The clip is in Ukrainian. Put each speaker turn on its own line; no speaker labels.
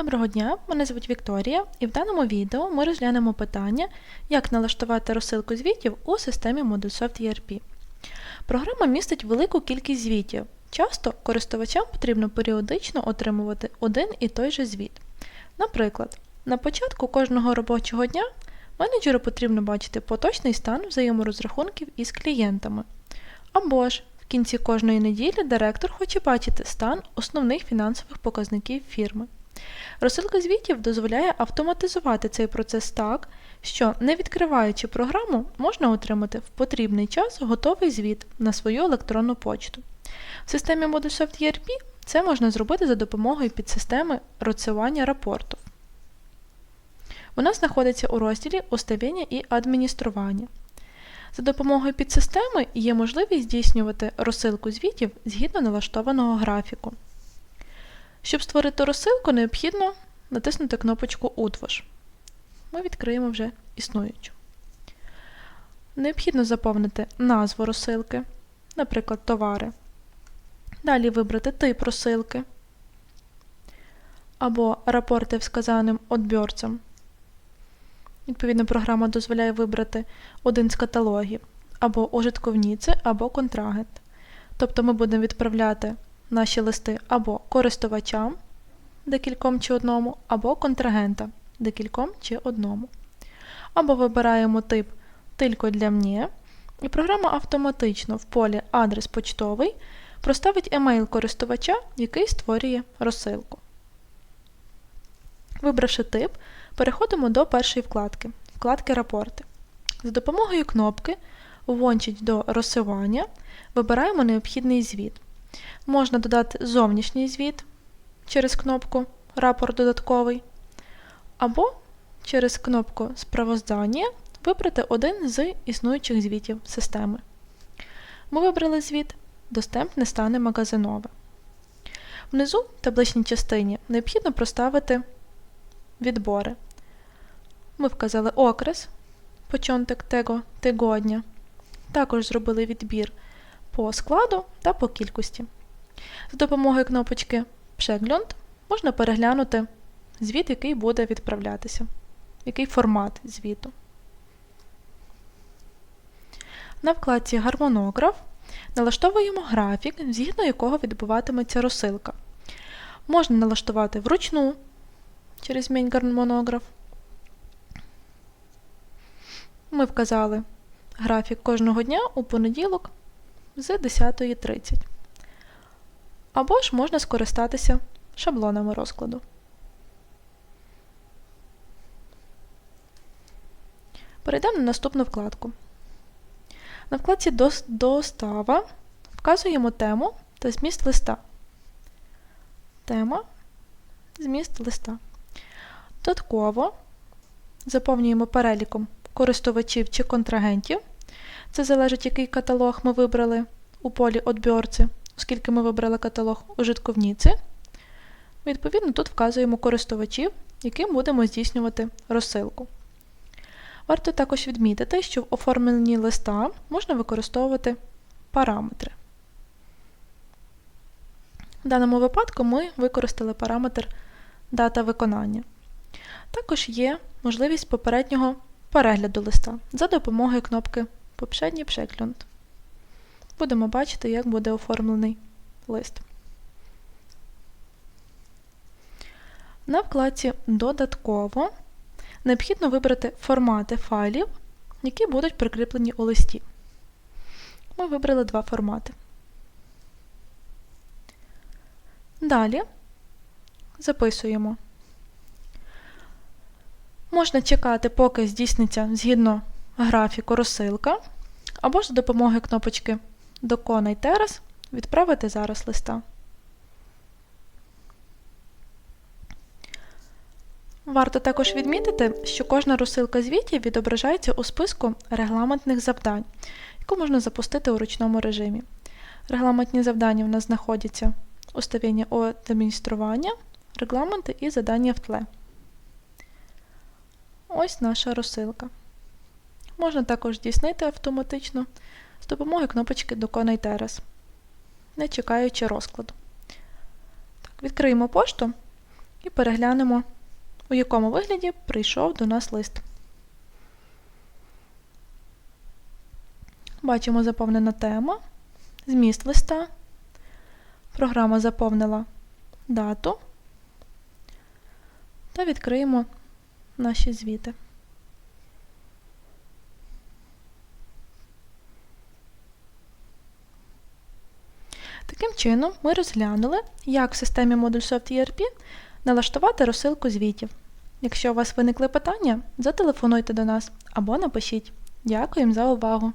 Доброго дня, мене звуть Вікторія, і в даному відео ми розглянемо питання, як налаштувати розсилку звітів у системі Moodlesoft ERP. Програма містить велику кількість звітів. Часто користувачам потрібно періодично отримувати один і той же звіт. Наприклад, на початку кожного робочого дня менеджеру потрібно бачити поточний стан взаєморозрахунків із клієнтами. Або ж в кінці кожної неділі директор хоче бачити стан основних фінансових показників фірми. Розсилка звітів дозволяє автоматизувати цей процес так, що, не відкриваючи програму, можна отримати в потрібний час готовий звіт на свою електронну почту. В системі Moodlesoft ERP це можна зробити за допомогою підсистеми розсилання рапорту. Вона знаходиться у розділі Уставління і адміністрування. За допомогою підсистеми є можливість здійснювати розсилку звітів згідно налаштованого графіку. Щоб створити розсилку, необхідно натиснути кнопочку Утвож. Ми відкриємо вже існуючу. Необхідно заповнити назву розсилки, наприклад, товари. Далі вибрати тип розсилки або рапорти вказаним одбірцям. Відповідно, програма дозволяє вибрати один з каталогів або ужитковніці, або контрагент. Тобто ми будемо відправляти наші листи або користувачам декільком чи одному, або контрагентам декільком чи одному. Або вибираємо тип «Тільки для мені, і програма автоматично в полі Адрес почтовий проставить емейл користувача, який створює розсилку. Вибравши тип, переходимо до першої вкладки вкладки Рапорти. За допомогою кнопки Ввончить до розсилання вибираємо необхідний звіт. Можна додати зовнішній звіт через кнопку Рапорт додатковий, або через кнопку Справоздання вибрати один з існуючих звітів системи. Ми вибрали звіт Достемп не стане магазинове. Внизу в табличній частині необхідно проставити відбори. Ми вказали окрес, початок tego тигодня. Також зробили відбір по складу та по кількості. За допомогою кнопочки Przegląd можна переглянути звіт, який буде відправлятися, який формат звіту. На вкладці Гармонограф налаштовуємо графік, згідно якого відбуватиметься розсилка. Можна налаштувати вручну через змінь гармонограф. Ми вказали графік кожного дня у понеділок з 10.30. Або ж можна скористатися шаблонами розкладу. Перейдемо на наступну вкладку. На вкладці Достава вказуємо тему та зміст листа. Тема, зміст листа. Додатково заповнюємо переліком користувачів чи контрагентів. Це залежить, який каталог ми вибрали у полі «Отбірці», оскільки ми вибрали каталог ужитковніці. Відповідно, тут вказуємо користувачів, яким будемо здійснювати розсилку. Варто також відмітити, що в оформленні листа можна використовувати параметри. В даному випадку ми використали параметр дата виконання. Також є можливість попереднього перегляду листа за допомогою кнопки Попшедній Przegląd. Будемо бачити, як буде оформлений лист. На вкладці Додатково необхідно вибрати формати файлів, які будуть прикріплені у листі. Ми вибрали два формати. Далі записуємо. Можна чекати, поки здійсниться згідно графіку розсилка, або ж за допомогою кнопочки Доконай терас відправити зараз листа. Варто також відмітити, що кожна розсилка звітів відображається у списку регламентних завдань, яку можна запустити у ручному режимі. Регламентні завдання в нас знаходяться уставління адміністрування, регламенти і задання в тле. Ось наша розсилка. Можна також здійснити автоматично з допомогою кнопочки Доконай терас, не чекаючи розкладу. Так, Відкриємо пошту і переглянемо, у якому вигляді прийшов до нас лист. Бачимо заповнена тема, зміст листа. Програма заповнила дату та відкриємо наші звіти. Чином, ми розглянули, як в системі Modulsoft ERP налаштувати розсилку звітів. Якщо у вас виникли питання, зателефонуйте до нас або напишіть. Дякуємо за увагу!